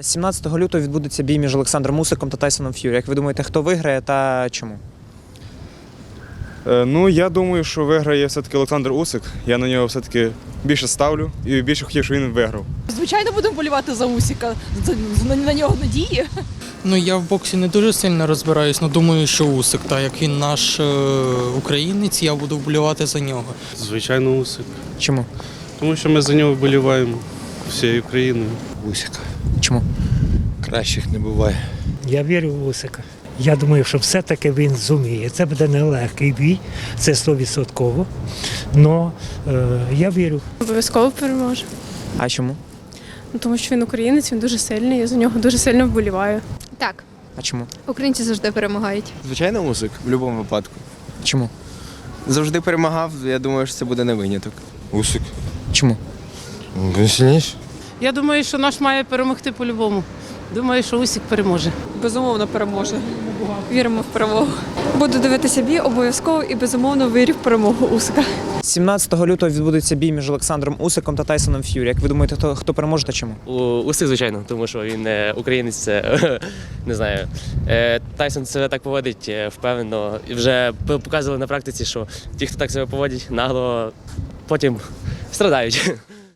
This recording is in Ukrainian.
17 лютого відбудеться бій між Олександром Усиком та Тайсоном Ф'юрі. Як ви думаєте, хто виграє та чому? Е, Ну, я думаю, що виграє все-таки Олександр Усик. Я на нього все-таки більше ставлю і більше хотів, щоб він виграв. Звичайно, будемо болівати за Усіка. На, на нього надії. Ну я в боксі не дуже сильно розбираюсь, але думаю, що Усик, так як він наш е, українець, я буду вболівати за нього. Звичайно, Усик. Чому? Тому що ми за нього вболіваємо всією Україною. Усика. Чому? Кращих не буває. Я вірю в Усика. Я думаю, що все-таки він зуміє. Це буде нелегкий бій, це 100%. Але е, я вірю. Обов'язково переможе. А чому? Ну, Тому що він українець, він дуже сильний, я за нього дуже сильно вболіваю. Так, А чому? українці завжди перемагають. Звичайно, музик в будь-якому випадку. Чому? Завжди перемагав, я думаю, що це буде не виняток. Усик. Чому? Він сильніший. Я думаю, що наш має перемогти по-любому. Думаю, що Усік переможе. Безумовно, переможе. Віримо в перемогу. Буду дивитися бій обов'язково і безумовно вірю в перемогу Усика. 17 лютого відбудеться бій між Олександром Усиком та Тайсоном Ф'юрі. Як ви думаєте, хто, хто переможе та чому? Усик, звичайно, тому що він е, українець, це не знаю. Е, Тайсон себе так поводить е, впевнено. І вже показували на практиці, що ті, хто так себе поводять, нагло потім страдають.